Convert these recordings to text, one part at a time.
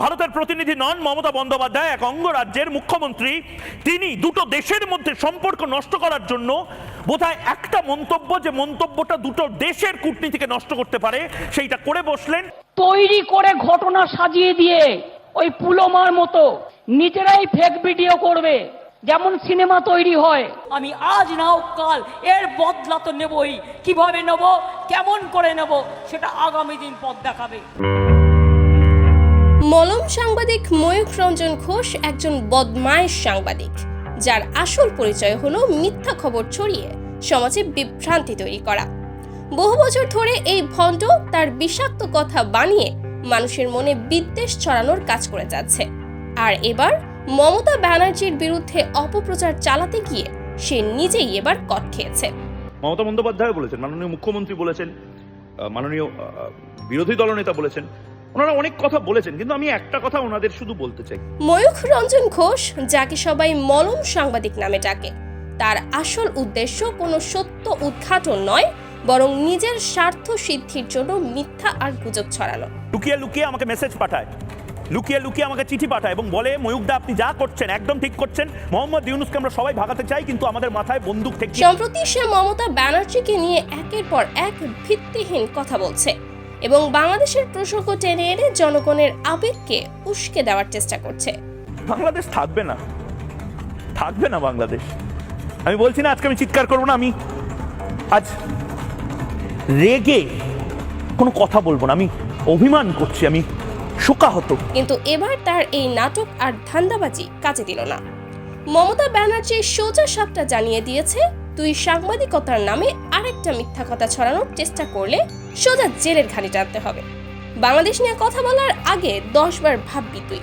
ভারতের প্রতিনিধি নন মমতা বন্দ্যোপাধ্যায় এক অঙ্গরাজ্যের মুখ্যমন্ত্রী তিনি দুটো দেশের মধ্যে সম্পর্ক নষ্ট করার জন্য বোধহয় একটা মন্তব্য যে মন্তব্যটা দুটো দেশের কূটনীতিকে নষ্ট করতে পারে সেইটা করে বসলেন। তৈরি করে ঘটনা সাজিয়ে দিয়ে ওই পুলোমার মতো নিজেরাই ফেক ভিডিও করবে যেমন সিনেমা তৈরি হয়। আমি আজ না হোক কাল এর বদলা তো নেবই কীভাবে নেব কেমন করে নেব সেটা আগামী দিন পথ দেখাবে। মলম সাংবাদিক ময়ূখ রঞ্জন ঘোষ একজন বদমায়েশ সাংবাদিক, যার আসল পরিচয় হলো মিথ্যা খবর ছড়িয়ে সমাজে বিভ্রান্তি তৈরি করা। বহু বছর ধরে এই ভণ্ড তার বিষাক্ত কথা বানিয়ে মানুষের মনে বিদ্বেষ ছড়ানোর কাজ করে যাচ্ছে। আর এবার মমতা ব্যানার্জির বিরুদ্ধে অপপ্রচার চালাতে গিয়ে সে নিজেই এবার কট খেয়েছে। মমতা বন্দ্যোপাধ্যায় বলেছেন, মাননীয় মুখ্যমন্ত্রী বলেছেন মাননীয় বিরোধী দলনেতা বলেছেন ওনারা অনেক কথা বলেছেন কিন্তু আমি একটা কথা ওনাদের শুধু বলতে চাই। ময়ূখ রঞ্জন ঘোষ যাকে সবাই মলম সাংবাদিক নামে ডাকে। তার আসল উদ্দেশ্য কোনো সত্য উদ্ঘাটন নয় বরং নিজের স্বার্থ সিদ্ধির জন্য মিথ্যা আর গুজব ছড়ানো। লুকিয়ে লুকিয়ে আমাকে মেসেজ পাঠায়। লুকিয়ে লুকিয়ে আমাকে চিঠি পাঠায় এবং বলে ময়ূকদা আপনি যা করছেন একদম ঠিক করছেন। মোহাম্মদ ইউনুসকে আমরা সবাই ভাগাতে চাই কিন্তু আমাদের মাথায় বন্দুক ঠেকিয়ে সম্প্রতি সে মমতা ব্যানার্জিকে নিয়ে একের পর এক ভিত্তিহীন কথা বলছে। এবং বাংলাদেশের প্রসঙ্গ টেনে এনে জনগণের আবেগকে উস্কে দেওয়ার চেষ্টা করছে। বাংলাদেশ থাকবে না। থাকবে না বাংলাদেশ। আমি বলছি না আজকে আমি চিৎকার করব না আমি আজ রেগে কোনো কথা বলব না আমি অভিমান করছি আমি শোকাহত। কিন্তু এবার তার এই নাটক আর ধান্দাবাজি কাজে দিল না। মমতা ব্যানার্জি সোজা সাপটা জানিয়ে দিয়েছে তুই সাংবাদিকতার নামে আরেকটা মিথ্যা কথা ছড়ানোর চেষ্টা করলে সোজা জেলের ঘানি টানতে হবে। বাংলাদেশ নিয়ে কথা বলার আগে দশবার ভাববি তুই।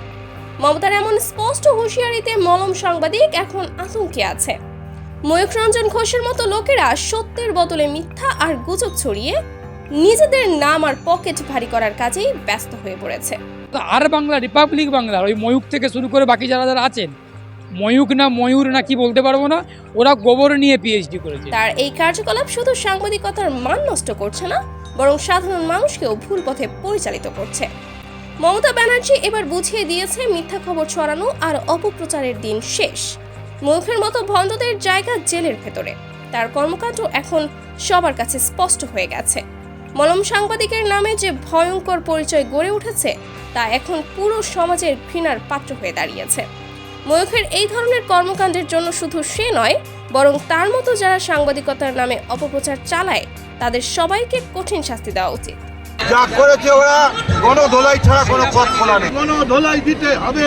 মমতার এমন স্পষ্ট হুঁশিয়ারিতে মলম সাংবাদিক এখন আতঙ্কে আছে। ময়ূখ রঞ্জন ঘোষের মতো লোকেরা সত্যের বদলে মিথ্যা আর গুজব ছড়িয়ে নিজেদের নাম আর পকেট ভারী করার কাজেই ব্যস্ত হয়ে পড়েছে। আর বাংলা রিপাবলিক বাংলার, ওই ময়ূক থেকে শুরু করে বাকি যারা যারা আছেন ময়ূক না ময়ূর না কি বলতে পারব না, ওরা গোবর নিয়ে পিএইচডি করেছে। তার এই কার্যকলাপ শুধু সাংবাদিকতার মান নষ্ট করছে না, বরং সাধারণ মানুষকেও ভুল পথে পরিচালিত করছে। মমতা ব্যানার্জি এবার বুঝিয়ে দিয়েছে, মিথ্যা খবর ছড়ানো আর অপপ্রচারের দিন শেষ। মুখের মতো ভণ্ডদের জায়গা জেলের ভেতরে। তার কর্মকাণ্ড এখন সবার কাছে স্পষ্ট হয়ে গেছে। মলম সাংবাদিকের নামে যে ভয়ঙ্কর পরিচয় গড়ে উঠেছে, তা এখন পুরো সমাজের ঘৃণার পাত্র হয়ে দাঁড়িয়েছে। ময়ূখের এই ধরনের কর্মকাণ্ডের জন্য শুধু সে নয় বরং তার মতো যারা সাংবাদিকতার নামে অপপ্রচার চালায় তাদের সবাইকে কঠিন শাস্তি দেওয়া উচিত। যা করেছে ওরা কোনো ধোলাই ছাড়া কোনো পথ খোলা নেই। কোনো ধোলাই দিতে হবে।